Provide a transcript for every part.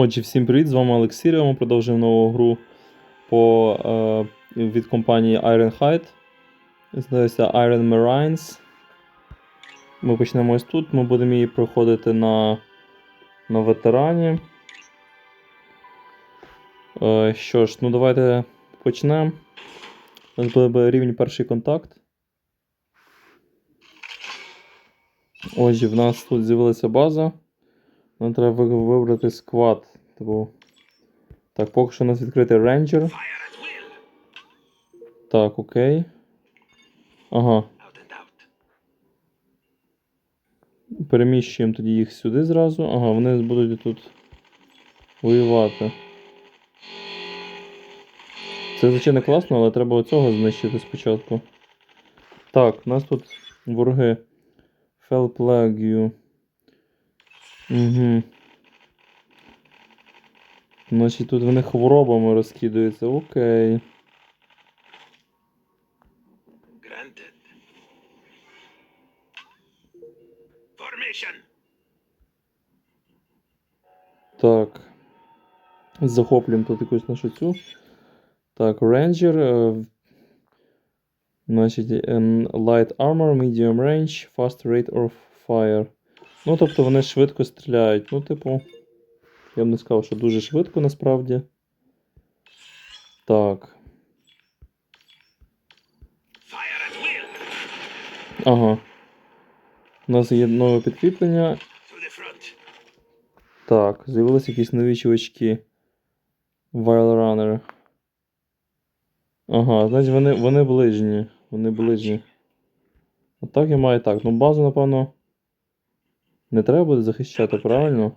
Отже, всім привіт! З вами Олексій. Ми продовжуємо нову гру по, е, від компанії Ironhide. Здається Iron Marines. Ми почнемо ось тут. Ми будемо її проходити на, на ветерані. Е, що ж, ну давайте почнемо. У нас буде рівень перший контакт. Отже, в нас тут з'явилася база. Нам треба вибрати сквад. Типу. Так, поки що у нас відкритий рейнджер. Так, окей. Ага. Переміщуємо тоді їх сюди зразу. Ага, вони будуть тут воювати. Це, звичайно, класно, але треба оцього знищити спочатку. Так, у нас тут вороги. Фелплагію. Угу. Значить, тут вони хворобами розкидаються. Окей. Granted. Formation. Так. Захоплюємо тут якусь нашу цю. Так, Ranger. е, Значить, ем, Light Armor, Medium Range, Fast Rate of Fire. Ну, тобто вони швидко стріляють. Ну, типу. Я б не сказав, що дуже швидко насправді. Так. Ага. У нас є нове підкріплення. Так, з'явилися якісь нові чувачки. Wild Runner. Ага, значить вони, вони ближні. Вони ближні. Отак я маю так. Ну базу, напевно. Не треба буде захищати, правильно?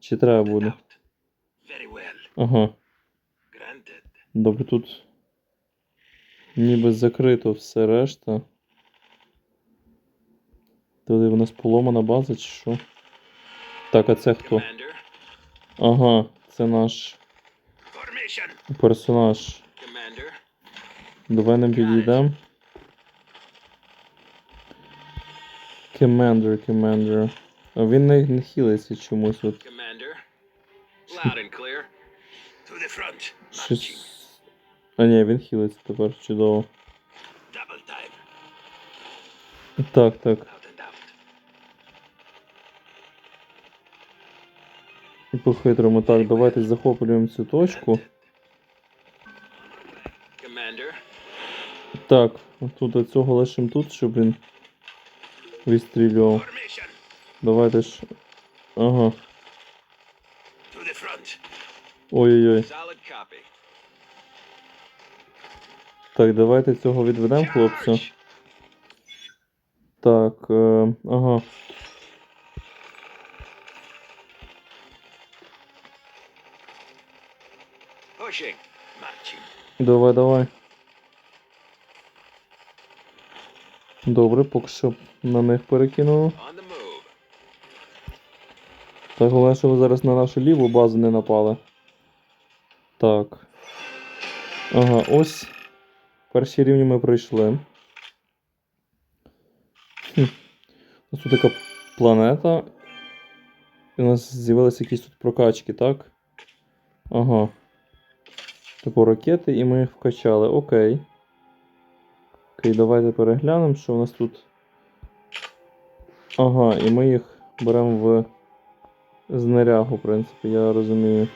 Чи треба буде? Ага. Добре, тут. Ніби закрито все решта. Туди в нас поломана база, чи що? Так, а це хто? Ага, це наш персонаж. Давай нам підійдемо. Командер, командер. А він не, не хілиться чомусь от. Commander. Loud and clear. To the front. Щось. А ні, він хілиться тепер, чудово. Так, так. І по-хитрому. Так, давайте захоплюємо цю точку. Commander. Так, тут оцього лишимо тут, щоб він відстрілював. Давайте ж. Ага. Ой-ой-ой. Так, давайте цього відведемо, хлопця. Так, е, ага. Давай, давай. Добре, поки що на них перекинуло. Так, головне, щоб ви зараз на нашу ліву базу не напали. Так. Ага, ось. Перші рівні ми пройшли. Хм. Ось тут така планета. І у нас з'явилися якісь тут прокачки, так? Ага. Типу ракети, і ми їх вкачали. Окей. Окей, давайте переглянемо, що у нас тут. Ага, і ми їх беремо в знарягу, в принципі, я розумію.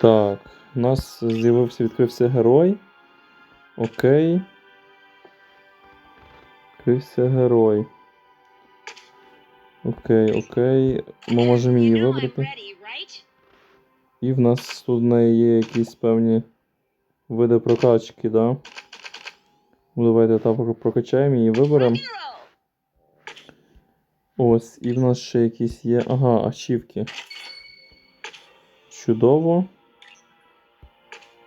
Так, у нас з'явився, відкрився герой. Окей. Відкрився герой. Окей, окей. Ми можемо її вибрати. І в нас тут в неї є якісь певні види прокачки, да? Ну, давайте так прокачаємо її виберемо. Ось, і в нас ще якісь є. Ага, ачівки. Чудово.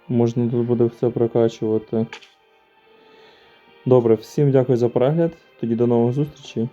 Можна тут буде все прокачувати. Добре, всім дякую за перегляд. Тоді до нових зустрічей.